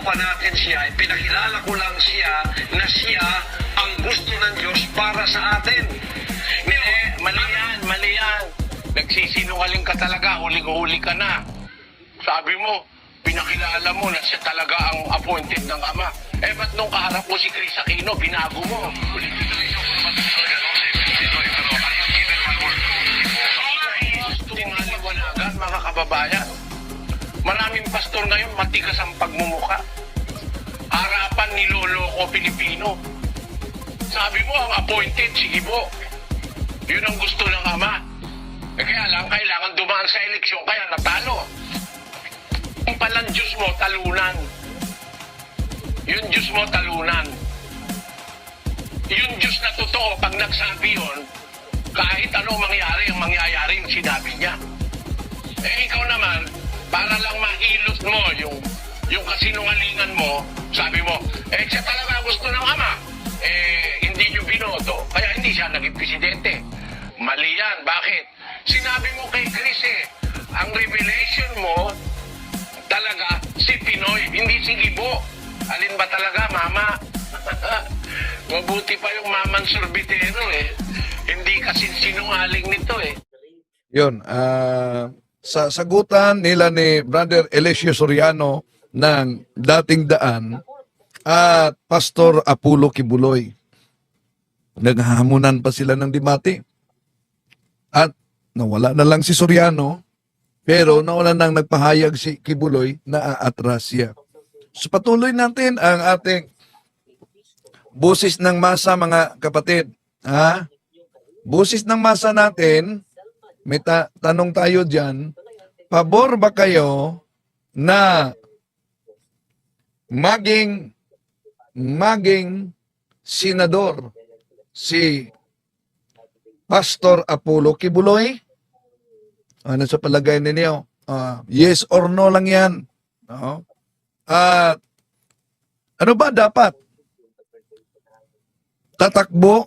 pa natin siya, pinakilala ko lang siya na siya ang gusto ng Diyos para sa atin. Hindi, mali yan, mali yan. Nagsisinungaling ka talaga, huling-huli ka na. Sabi mo, pinakilala mo na siya talaga ang appointed ng Ama. Eh, ba't nung kaharap mo si Chris Aquino, binago mo? Maliwanagan, mga kababayan. Maraming pastor ngayon, matigas ang pagmumuka. Harapan niloloko Pilipino. Sabi mo, ang appointed, sige po. Yun ang gusto ng ama. Eh, kaya lang, kailangan dumaan sa eleksyon, kaya natalo. Yung palang Diyos mo, talunan. Yung Diyos mo, talunan. Yung Diyos na totoo, pag nagsabi yun, kahit ano mangyari, ang mangyayari yung sinabi niya. Eh, ikaw naman, para lang mahilot mo yung yung kasinungalingan mo, sabi mo, eh, siya talaga gusto ng ama. Eh, hindi nyo binoto, kaya hindi siya naging presidente. Mali yan. Bakit? Sinabi mo kay Chris eh, ang revelation mo, talaga si Pinoy, hindi si Gibo. Alin ba talaga, mama? Mabuti pa yung mamang sorbitero eh. Hindi kasi sinungaling nito eh. Yun, ah, sa sagutan nila ni Brother Eliseo Soriano ng dating daan at Pastor Apulo Kibuloy. Naghahamunan pa sila ng dimati. At nawala na lang si Soriano, pero nawala nang nagpahayag si Kibuloy na aatras siya. So patuloy natin ang ating busis ng masa mga kapatid. Ha? Busis ng masa natin, may ta- tanong tayo dyan, pabor ba kayo na maging maging senador si Pastor Apollo Kibuloy? Ano sa palagay ninyo? Ah, yes or no lang yan. No? At ano ba dapat? Tatakbo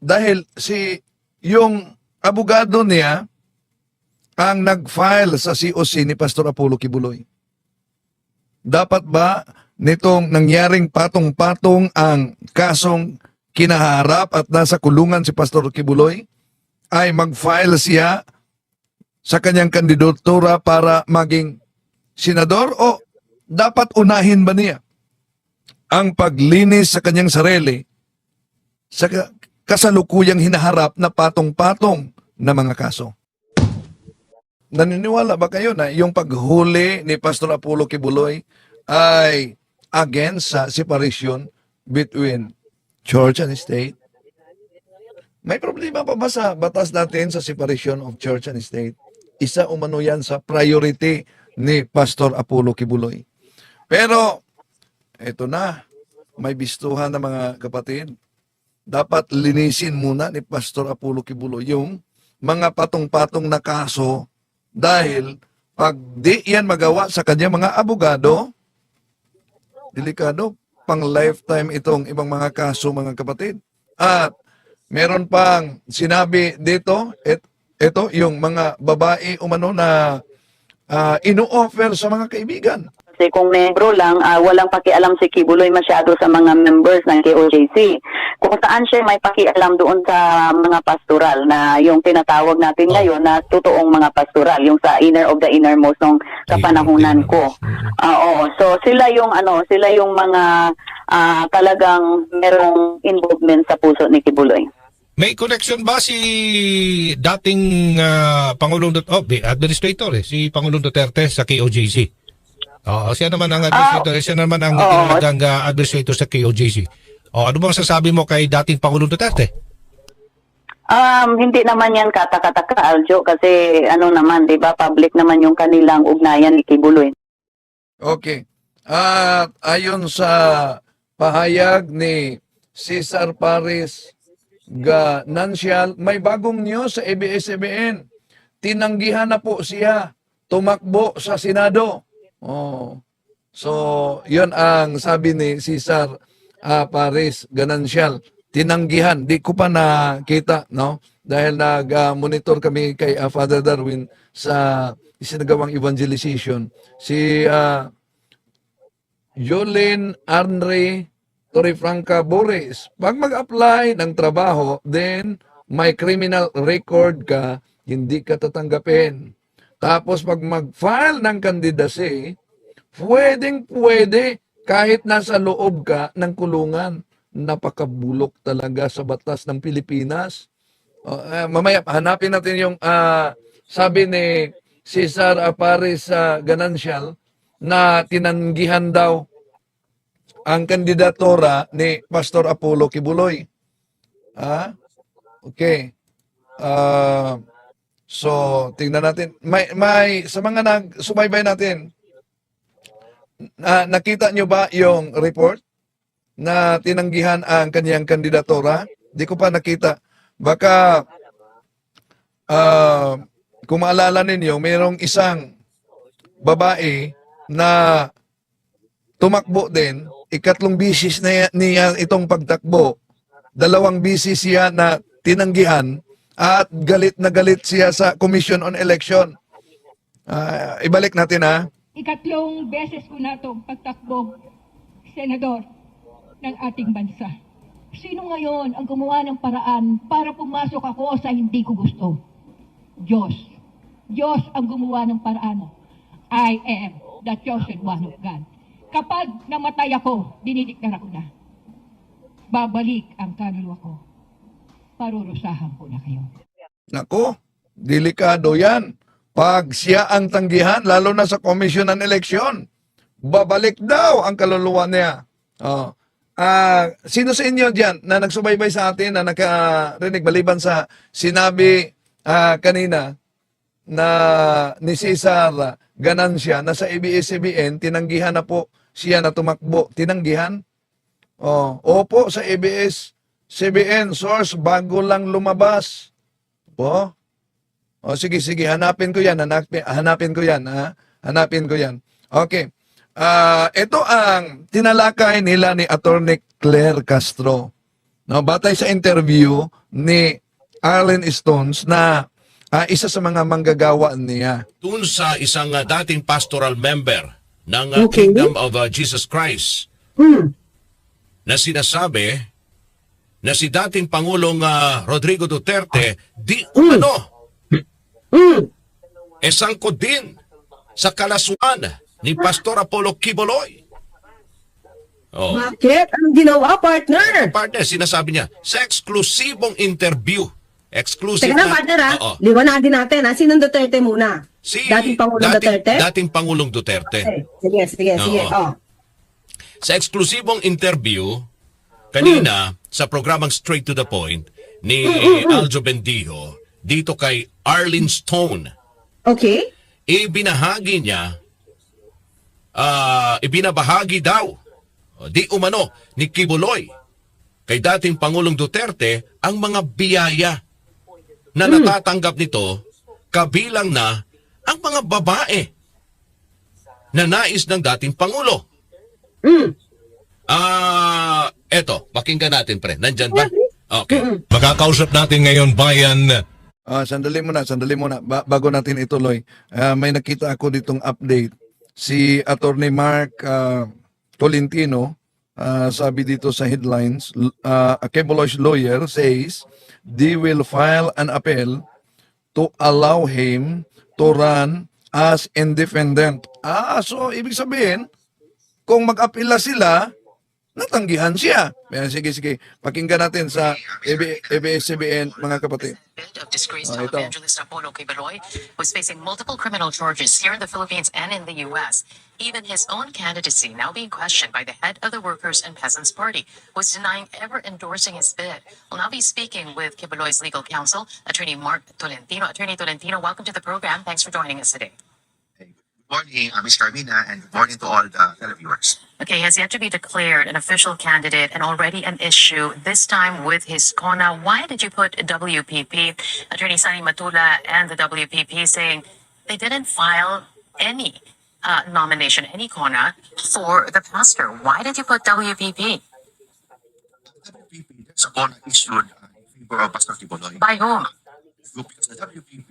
dahil si yung abogado niya ang nag-file sa COC ni Pastor Apollo Kibuloy. Dapat ba nitong nangyaring patong-patong ang kasong kinaharap at nasa kulungan si Pastor Kibuloy ay mag-file siya sa kanyang kandidatura para maging senador o dapat unahin ba niya ang paglinis sa kanyang sarili sa ka- kasalukuyang hinaharap na patong-patong na mga kaso. Naniniwala ba kayo na yung paghuli ni Pastor Apollo Kibuloy ay against sa separation between church and state? May problema pa ba sa batas natin sa separation of church and state? Isa umano yan sa priority ni Pastor Apollo Kibuloy. Pero, eto na, may bistuhan ng mga kapatid. Dapat linisin muna ni Pastor Apollo Kibuloy yung mga patong-patong na kaso dahil pag di yan magawa sa kanyang mga abogado, delikado, pang lifetime itong ibang mga kaso mga kapatid. At meron pang sinabi dito, et, ito yung mga babae umano na uh, ino-offer sa mga kaibigan. Kasi kung membro lang, ah, walang pakialam si Kibuloy masyado sa mga members ng KOJC. Kung saan siya may pakialam doon sa mga pastoral na yung tinatawag natin ngayon na totoong mga pastoral, yung sa inner of the innermost nung kapanahunan ko. Ah, oo. So sila yung ano, sila yung mga ah, talagang merong involvement sa puso ni Kibuloy. May connection ba si dating ah, Pangulong Duterte, oh, administrator eh, si Pangulong Duterte sa KOJC? Oo, siya naman ang administrator, siya naman ang oo. tinalagang ah, administrator sa KOJC. O, ano bang sasabi mo kay dating Pangulong Duterte? Um, hindi naman yan kata-kata Aljo kasi ano naman, 'di ba, public naman yung kanilang ugnayan ni Kibuloy. Okay. At ayon sa pahayag ni Cesar Paris Ganancial, may bagong news sa ABS-CBN. Tinanggihan na po siya tumakbo sa Senado. Oh. So, yun ang sabi ni Cesar ah, Paris Ganancial. Tinanggihan. Di ko pa nakita, no? Dahil nag-monitor kami kay ah, Father Darwin sa isinagawang evangelization. Si ah, Jolene Andre Torrefranca Boris. Pag mag-apply ng trabaho, then may criminal record ka, hindi ka tatanggapin. Tapos pag mag-file ng candidacy, pwedeng pwede kahit nasa loob ka ng kulungan. Napakabulok talaga sa batas ng Pilipinas. Eh, mamaya, hanapin natin yung ah, sabi ni Cesar Aparis sa Ganancial na tinanggihan daw ang kandidatura ni Pastor Apollo Kibuloy. Ah? Okay. Ah, so, tingnan natin. May, may, sa mga nag, sumaybay natin, na, nakita nyo ba yung report na tinanggihan ang kanyang kandidatura? Di ko pa nakita. Baka, ah, kung maalala ninyo, mayroong isang babae na tumakbo din, ikatlong bisis na ya- niya itong pagtakbo, dalawang bisis siya na tinanggihan at galit na galit siya sa Commission on Election. Ah, ibalik natin ha. Ikatlong beses ko na itong pagtakbo, senador ng ating bansa. Sino ngayon ang gumawa ng paraan para pumasok ako sa hindi ko gusto? Diyos. Diyos ang gumawa ng paraan. I am the chosen one of God. Kapag namatay ako, dinidiklara ko na. Babalik ang kaluluwa ko. Parurusahan ko na kayo. Nako, delikado yan. Pag siya ang tanggihan, lalo na sa Commission on Election, babalik daw ang kaluluwa niya. Oh. Ah, sino sa inyo diyan na nagsubaybay sa atin na nakarinig maliban sa sinabi ah, kanina na ni Cesar Ganancia na sa ABS-CBN tinanggihan na po siya na tumakbo. Tinanggihan? Oh, opo sa ABS-CBN source bago lang lumabas. Po? O sige, sige, hanapin ko yan, hanapin, hanapin ko yan, ha? Hanapin ko yan. Okay. Ah, ito ang tinalakay nila ni Attorney Claire Castro. No, batay sa interview ni Arlen Stones na ah, isa sa mga manggagawa niya. dun sa isang uh, dating pastoral member ng uh, Okay. Kingdom of uh, Jesus Christ Hmm. na sinasabi na si dating Pangulong uh, Rodrigo Duterte di umano Hmm. e sangkot din sa kalaswan ni Pastor Apollo Kiboloy. Oh. Bakit? Anong ginawa, partner? Partner, sinasabi niya, sa eksklusibong interview. Exclusive Teka na, partner ha. Oo. Liwanagin natin ha. Sinong Duterte muna? Si Dating Pangulong dating- Duterte? Dating Pangulong Duterte. Okay. Sige, sige, sige. Oo. Oh. sa eksklusibong interview kanina sa programang Straight to the Point ni Aljo Bendijo dito kay Arlene Stone, Okay. ibinahagi niya, ah, ibinabahagi daw, di umano, ni Kibuloy, kay dating Pangulong Duterte, ang mga biyaya na natatanggap nito, kabilang na ang mga babae na nais ng dating Pangulo. Ah, eto, pakinggan natin pre. Nandyan ba? Okay. Makakausap natin ngayon bayan Ah, sandali muna, sandali muna ba- bago natin ituloy. Ah, may nakita ako ditong update. Si Attorney Mark ah, Tolentino, ah, sabi dito sa headlines, l- ah, a Kebolosh lawyer says they will file an appeal to allow him to run as independent. Ah, so ibig sabihin, kung mag-apila sila, natanggihan siya. Ayan, sige, sige. Pakinggan natin sa ABS-CBN, mga kapatid. of disgraced Oh, ito. televangelist Apollo was facing multiple criminal charges here in the Philippines and in the U.S. Even his own candidacy now being questioned by the head of the Workers and Peasants Party, is denying ever endorsing his bid. We'll now be speaking with Kibeloy's legal counsel, Attorney Mark Tolentino. Attorney Tolentino, welcome to the program. Thanks for joining us today. Morning, uh, Ms. Carmina, and good morning to all the televiewers. Okay, he has yet to be declared an official candidate and already an issue, this time with his CONA. Why did you put WPP? Attorney Sunny Matula and the WPP saying they didn't file any uh, nomination, any CONA for the pastor. Why did you put WPP? WPP, there's a issued uh, in favor of Pastor Tiboloy. By whom? Because the WPP,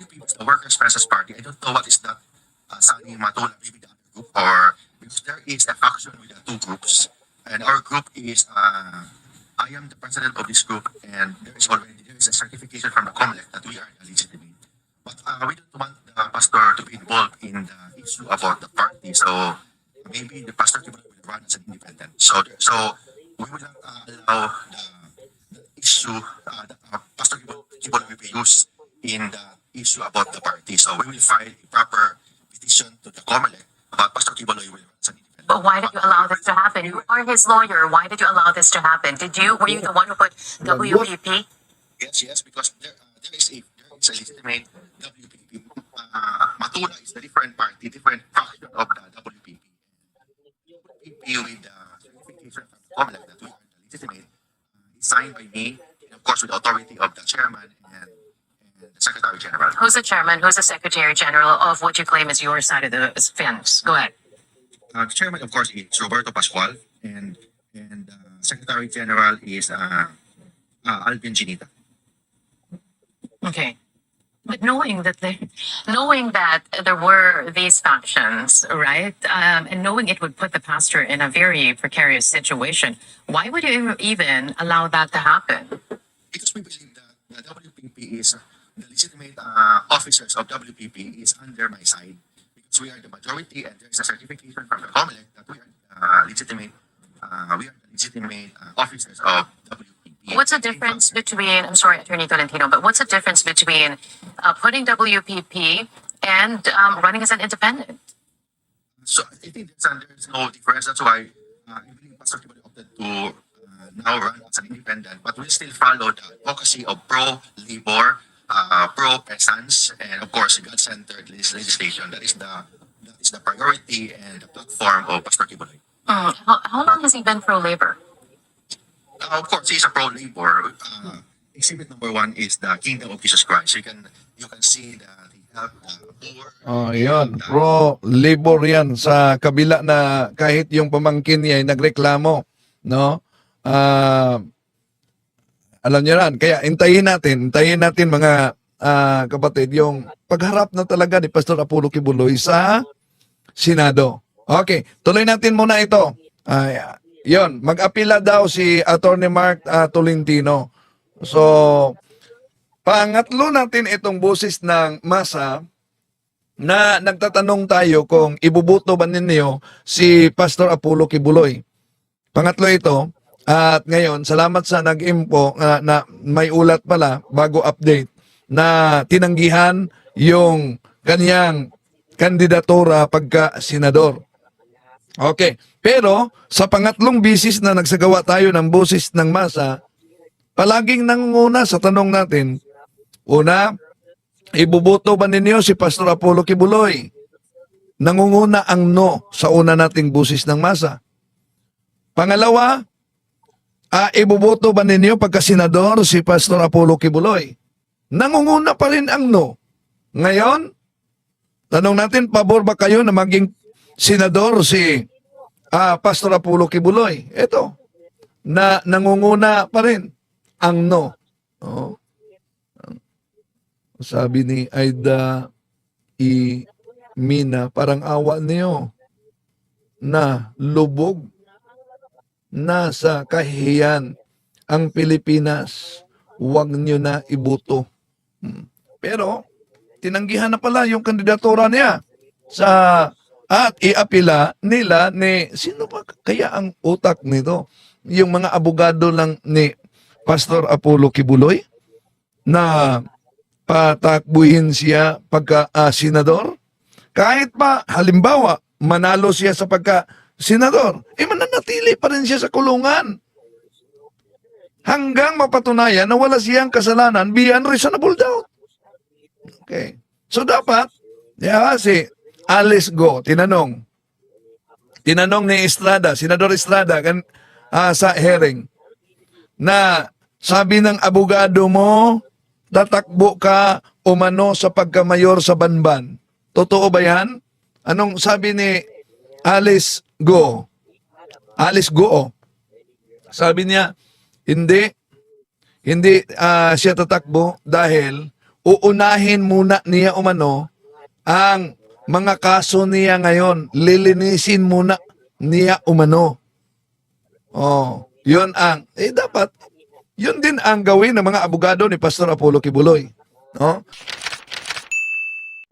WPP is the Workers' Presses Party. I don't know what is that uh, Sani Matola, maybe the other group, or because there is a faction with the two groups, and our group is, uh, I am the president of this group, and there is already, there is a certification from the COMELEC that we are legitimate. But uh, we don't want the pastor to be involved in the issue about the party, so maybe the pastor will run as an independent. So, so we will not uh, allow the, the issue uh, that uh, Pastor Kibol will be used in the issue about the party. So we will find a proper petition to the COMELEC about Pastor Kiboloy will run as an independent. But why did you allow this to happen? You are his lawyer. Why did you allow this to happen? Did you, were you the one who put WPP? Yes, yes, because there, uh, there is a there is a legitimate WPP. Uh, Matula is the different party, different Who's the chairman? Who's the secretary general of what you claim is your side of the fence? Go ahead. Uh, the chairman, of course, is Roberto Pascual, and and uh, secretary general is uh, uh, Alvin Ginita. Okay. But knowing that there, knowing that there were these factions, right, um, and knowing it would put the pastor in a very precarious situation, why would you even allow that to happen? because we believe that the WPP is the legitimate uh, officers of WPP is under my side because we are the majority and there is a certification from the COMELEC that we are uh, legitimate uh, we are the legitimate uh, officers of WPP. What's the difference between, I'm sorry, Attorney Tolentino, but what's the difference between uh, putting WPP and um, running as an independent? So I think there's, uh, there's no difference. That's why uh, I believe Pastor Kibali opted to uh, now run as an independent, but we still follow the advocacy of pro-labor, uh, pro-peasants, and of course, God-centered legis- legislation. That is the that is the priority and the platform of Pastor Kibali. Mm, how, how long has he been pro-labor? Uh, of course, he's a pro-labor. Uh, exhibit number one is the Kingdom of Jesus Christ. You can you can see the, poor. Oh, yun. Pro labor yan sa kabila na kahit yung pamangkin niya ay nagreklamo, no? Ah, alam niyo ran, kaya intayin natin, intayin natin mga ah, kapatid yung pagharap na talaga ni Pastor Apollo Kibuloy sa Senado. Okay, tuloy natin muna ito. Ay, yon, mag-apila daw si Attorney Mark ah, Tolentino. So, pangatlo natin itong busis ng masa na nagtatanong tayo kung ibubuto ba ninyo si Pastor Apollo Kibuloy. Pangatlo ito, at ngayon, salamat sa nag-info ah, na may ulat pala bago update na tinanggihan yung kanyang kandidatura pagka senador. Okay. Pero sa pangatlong bisis na nagsagawa tayo ng busis ng masa, palaging nangunguna sa tanong natin, una, ibuboto ba ninyo si Pastor Apollo Kibuloy? Nangunguna ang no sa una nating busis ng masa. Pangalawa, ah, ibuboto ba ninyo pagka senador si Pastor Apollo Kibuloy? Nangunguna pa rin ang no. Ngayon, tanong natin, pabor ba kayo na maging senador si ah, Pastor Apollo Kibuloy? Ito, na nangunguna pa rin ang no. Oo. Sabi ni Aida I. Mina, parang awa niyo na lubog nasa kahihiyan ang Pilipinas. Huwag niyo na ibuto. Hmm. Pero, tinanggihan na pala yung kandidatura niya sa at iapila nila ni sino ba kaya ang utak nito? Yung mga abogado lang ni Pastor Apollo Kibuloy na patakbuhin siya pagka ah, senador? Kahit pa, halimbawa, manalo siya sa pagka senador, eh mananatili pa rin siya sa kulungan. Hanggang mapatunayan na wala siyang kasalanan beyond reasonable doubt. Okay. So dapat, yeah, si Alice Go, tinanong, tinanong ni Estrada, Senador Estrada, kan, ah, sa hearing, na sabi ng abogado mo, tatakbo ka umano sa pagkamayor sa Banban. Totoo ba yan? Anong sabi ni Alice Go? Alice Go. Sabi niya, hindi. Hindi ah, siya tatakbo dahil uunahin muna niya umano ang mga kaso niya ngayon, lilinisin muna niya umano. Oh, yun ang, eh dapat, yun din ang gawin ng mga abogado ni Pastor Apollo Kibuloy. No?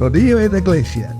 Rodillo et Iglesia.